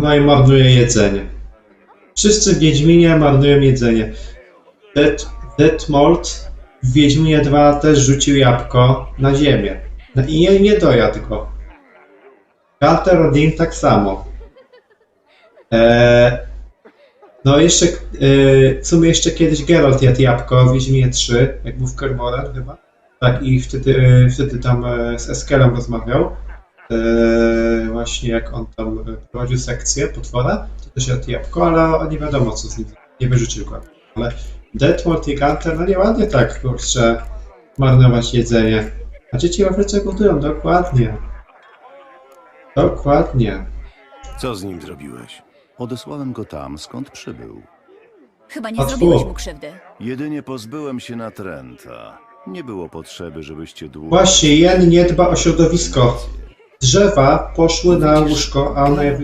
No i marnuje jedzenie. Wszyscy Wiedźminie marnują jedzenie. Dead, Detmold w Wiedźminie 2 też rzucił jabłko na ziemię. No I nie, nie dojadł go. Carter Odin tak samo. Eee, no jeszcze, eee, w sumie jeszcze kiedyś Geralt jadł jabłko w Wiedźminie 3, jak był w Kermoren chyba. Tak, i wtedy, e, wtedy tam e, z Eskelem rozmawiał. Eee, właśnie jak on tam e, prowadził sekcję potwora, to też jadł jabłko, ale nie wiadomo co z nim, nie wyrzucił go. Ale Deathmort i Gunter, no nieładnie tak, kurczę, marnować jedzenie. A dzieci w Afryce głodują, dokładnie. Dokładnie. Co z nim zrobiłeś? Odesłałem go tam, skąd przybył. Chyba nie A zrobiłeś mu krzywdy. Jedynie pozbyłem się natręta. Nie było potrzeby, żebyście długo... Właśnie, Jen nie dba o środowisko. Drzewa poszły na łóżko, a ona je.